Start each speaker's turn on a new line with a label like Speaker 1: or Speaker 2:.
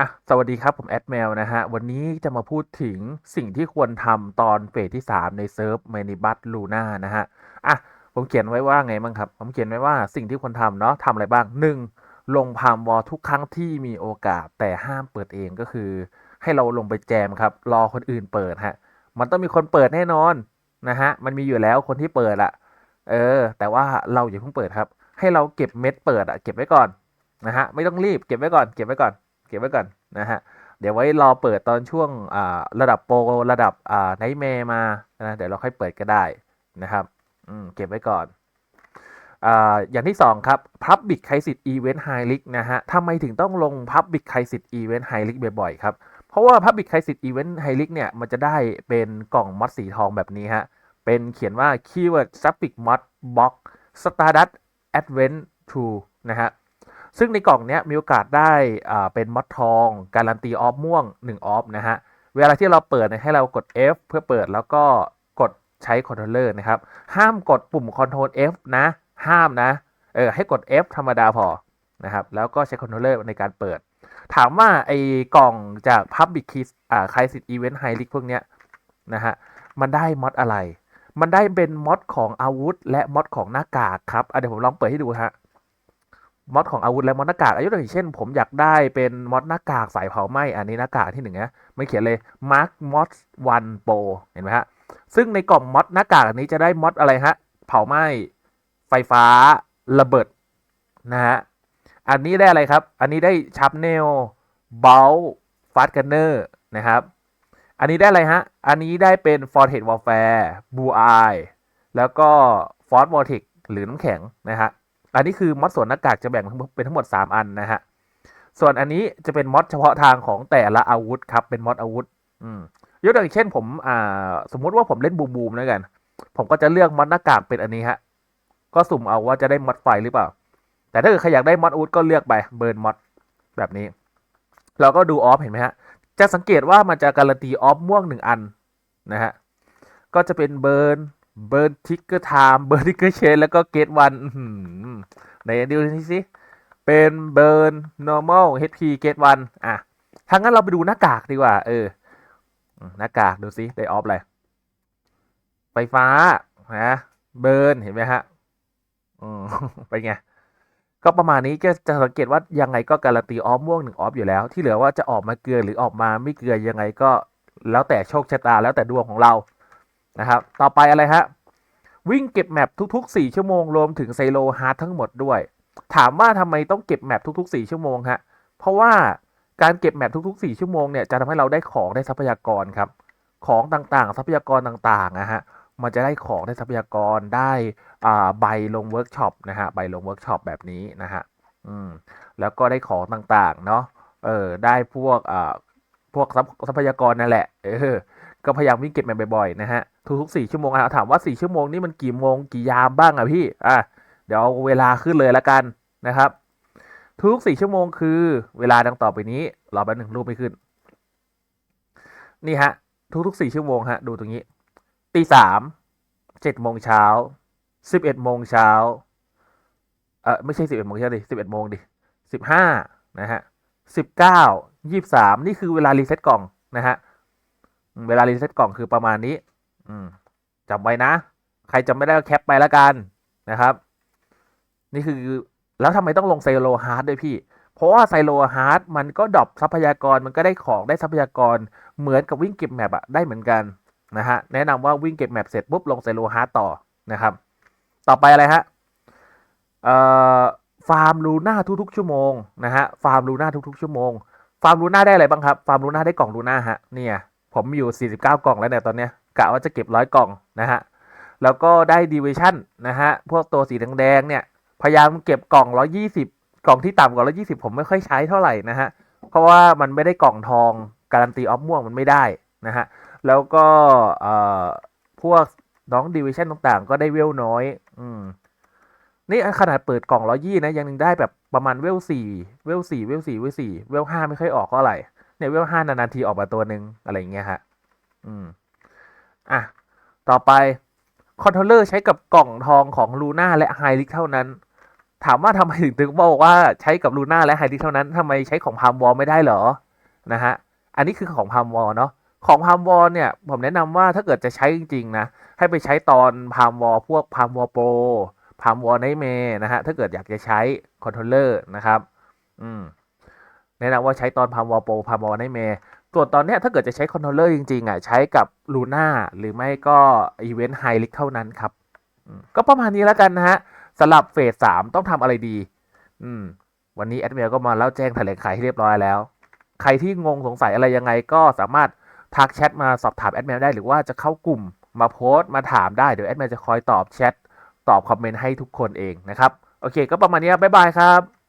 Speaker 1: อะสวัสดีครับผมแอดแมวนะฮะ วันนี้จะมาพูดถึงสิ่งที่ควรทำตอนเฟสที่ 3 ในเซิร์ฟ m a n i b u s Luna นะฮะ อะ ผมเขียนไว้ว่าไงบ้างครับ ผมเขียนไว้ว่าสิ่งที่ควรทำเนาะทำอะไรบ้าง 1. ลงพามวอลทุกครั้งที่มีโอกาสแต่ห้ามเปิดเองก็คือ ให้เราลงไปแจมครับ รอคนอื่นเปิดฮะ มันต้องมีคนเปิดแน่นอนนะฮะ มันมีอยู่แล้วคนที่เปิดอะเออ แต่ว่าเราอย่าเพิ่งเปิดครับ ให้เราเก็บเม็ดเปิดอะเก็บไว้ก่อนนะฮะ ไม่ต้องรีบเก็บไว้ก่อน เก็บไว้ก่อน เก็บไว้ก่อนนะฮะเดี๋ยวไว้รอเปิดตอนช่วงระดับโปรระดับไนท์แมร์มานะเดี๋ยวเราค่อยเปิดก็ได้นะครับเก็บไว้ก่อนออย่างที่สองครับ Public Crisis Event High League นะฮะทำไมถึงต้องลง Public Crisis Event High League บ่อยๆครับ เพราะว่า Public Crisis Event High League เนี่ยมันจะได้เป็นกล่องมอดสีทองแบบนี้ฮะเป็นเขียนว่า Keyword Suffix Mod Box Stardust Advent 2นะฮะ ซึ่งในกล่องเนี้ยมีโอกาสได้เป็นมอดทอง การันตีออฟม่วง1ออฟนะฮะ เวลาที่เราเปิดให้เรากด F เพื่อเปิดแล้วก็กดใช้คอนโทรลเลอร์นะครับ ห้ามกดปุ่ม Ctrl F นะ ห้ามนะ เออให้กด F ธรรมดาพอนะครับ แล้วก็ใช้คอนโทรลเลอร์ในการเปิด ถามว่าไอ้กล่องจาก Public Key อ่า Crisis Event High League พวกเนี้ยนะฮะ มันได้มอดอะไร มันได้เป็นมอดของอาวุธ และมอดของหน้ากากครับเดี๋ยวผมลองเปิดให้ดูฮะ มอดของอาวุธและมอดหน้ากากอายุตัวอย่างเช่น ผมอยากได้เป็นมอดหน้ากากสายเผาไหมอันนี้หน้ากากที่หนึ่งนะมันเขียนเลย Mark Mod 1 Pro เห็นไหมฮะ ซึ่งในกล่องมอดหน้ากากอันนี้จะได้มอดอะไรฮะ เผาไหมไฟฟ้าระเบิดนะฮะ อันนี้ได้อะไรครับ อันนี้ได้ชับเนลเบลฟาสกันเนอร์นะครับ อันนี้ได้อะไรฮะ อันนี้ได้เป็น f o r t e d Warfare Blue Eye แล้วก็ Force Vortex หรือน้ำแข็งนะฮะ อันนี้คือมอดส่วนหน้ากากจะแบ่งเป็นทั้งหมด 3 อันนะฮะ ส่วนอันนี้จะเป็นมอดเฉพาะทางของแต่ละอาวุธครับ เป็นมอดอาวุธ อืมยกตัวอย่างเช่นผมอ่าสมมุติว่าผมเล่นบูมบูมแล้วกัน ผมก็จะเลือกมอดหน้ากากเป็นอันนี้ฮะ ก็สุ่มเอาว่าจะได้มอดไฟหรือเปล่า แต่ถ้าเกิดใครอยากได้มอดอาวุธก็เลือกไปเบิร์นมอดแบบนี้ เราก็ดูออฟเห็นไหมฮะ จะสังเกตว่ามันจะการันตีออฟม่วงหนึ่งอันนะฮะ ก็จะเป็นเบิร์น เบิร์นทิกเกอร์ไทม์เบิร์นทิกเกอร์เชนแล้วก็เกตวันไหนดูนี่สิ เป็นเบิร์น normal HP เกตวันอะถ้างั้นเราไปดูหน้ากากดีกว่า เออ หน้ากากดูสิได้ออฟอะไร ไฟฟ้านะเบิร์นเห็นไหมฮะอืมไปนไง ก็ประมาณนี้จะจะสังเกตว่ายังไงก็การันตีออฟม่วงหนึ่งออฟอยู่แล้ว ที่เหลือว่าจะออกมาเกลือหรือออกมาไม่เกลือยังไงก็แล้วแต่โชคชะตาแล้วแต่ดวงของเรา นะครับ ต่อไปอะไรฮะ วิ่งเก็บแมปทุก ๆ 4 ชั่วโมง รวมถึงไซโลฮาร์ดทั้งหมดด้วย ถามว่าทำไมต้องเก็บแมปทุก ๆ 4 ชั่วโมงฮะ เพราะว่าการเก็บแมปทุก ๆ 4 ชั่วโมงเนี่ยจะทำให้เราได้ของได้ทรัพยากรครับ ของต่างๆ ทรัพยากรต่างๆนะฮะ มันจะได้ของได้ทรัพยากรได้ใบลงเวิร์กช็อปนะฮะ ใบลงเวิร์กช็อปแบบนี้นะฮะ อืม แล้วก็ได้ของต่างๆ เนาะเออ ได้พวกอ่าพวกทรัพทรัพยากรนั่นแหละ เออ ก็พยายามวิ่งเก็บมันบ่อยๆ นะฮะ ทุกๆสี่ชั่วโมงอะถามว่าสี่ชั่วโมงนี่มันกี่โมงกี่ยามบ้างอะพี่อะเดี๋ยวเอาเวลาขึ้นเลยละกันนะครับ ทุกสี่ชั่วโมงคือเวลาดังต่อไปนี้รอแป๊บหนึ่งรูปไม่ขึ้น นี่ฮะ ทุกๆสี่ชั่วโมงฮะดูตรงนี้ตีสามเจ็ดโมงเช้าสิบเอ็ดโมงเช้าเออไม่ใช่สิบเอ็ดโมงเช้าดิสิบเอ็ดโมงดิสิบห้านะฮะสิบเก้ายี่สามนี่คือเวลารีเซ็ตกล่องนะฮะเวลารีเซ็ตกล่องคือประมาณนี้ จำไว้นะ ใครจำไม่ได้ก็แคปไปแล้วกันนะครับ นี่คือแล้วทำไมต้องลงไซโลฮาร์ดด้วยพี่ เพราะว่าไซโลฮาร์ดมันก็ดรอปทรัพยากรมันก็ได้ของได้ทรัพยากรเหมือนกับวิ่งเก็บแมปอะได้เหมือนกันนะฮะแนะนำว่าวิ่งเก็บแมปเสร็จปุ๊บลงไซโลฮาร์ดต่อนะครับ ต่อไปอะไรฮะเอ่อฟาร์มลูน่าทุกๆชั่วโมงนะฮะฟาร์มลูน่าทุกๆชั่วโมงฟาร์มลูน่าได้อะไรบ้างครับฟาร์มลูน่าได้กล่องลูน่าฮะเนี่ยผมมีอยู่ 49 กล่องแล้วเนี่ยตอนเนี้ย กะว่าจะเก็บร้อยกล่องนะฮะแล้วก็ได้ดีเวชั่นนะฮะพวกตัวสีแดงๆเนี่ยพยายามเก็บกล่อง 120 กล่องที่ต่ำกว่า 120 ผมไม่ค่อยใช้เท่าไหร่นะฮะเพราะว่ามันไม่ได้กล่องทองการันตีออฟม่วงมันไม่ได้นะฮะแล้วก็พวกน้องดิวิชั่นต่างๆ ก็ได้เวลน้อย อืม นี่ขนาดเปิดกล่อง120นะ ยังได้แบบประมาณเวล4เวล4เวล4เวล4เวล5ไม่ค่อยออกก็อะไรเนี่ยเวล5นานๆทีออกมาตัวหนึ่งอะไรอย่างเงี้ยฮะ อืม อะ ต่อไปคอนโทรลเลอร์ใช้กับกล่องทองของลูน่าและไฮลิกเท่านั้น ถามว่าทำไมถึงถึงบอกว่าใช้กับลูน่าและไฮดิสเท่านั้นทำไมใช้ของพามวอลไม่ได้เหรอนะฮะอันนี้คือของพามวอลเนาะของพามวอลเนี่ยผมแนะนำว่าถ้าเกิดจะใช้จริงๆนะให้ไปใช้ตอนพามวอลพวกพามวอลโปรพามวอลไนเมนะฮะถ้าเกิดอยากจะใช้คอนโทรลเลอร์นะครับอืมแนะนำว่าใช้ตอนพามวอลโปรพามวอลไนเม ส่วนตอนนี้ถ้าเกิดจะใช้คอนโทรลเลอร์จริงๆอะใช้กับลูน่าหรือไม่ก็อีเวนต์ไฮลิกเท่านั้นครับ ก็ประมาณนี้แล้วกันนะฮะสำหรับเฟสสามต้องทำอะไรดี อืม วันนี้แอดมินก็มาเล่าแจ้งแถลงไขให้เรียบร้อยแล้ว ใครที่งงสงสัยอะไรยังไงก็สามารถทักแชทมาสอบถามแอดมินได้หรือว่าจะเข้ากลุ่มมาโพสต์มาถามได้เดี๋ยวแอดมินจะคอยตอบแชทตอบคอมเมนต์ให้ทุกคนเองนะครับ โอเค ก็ประมาณนี้บ๊ายบายครับ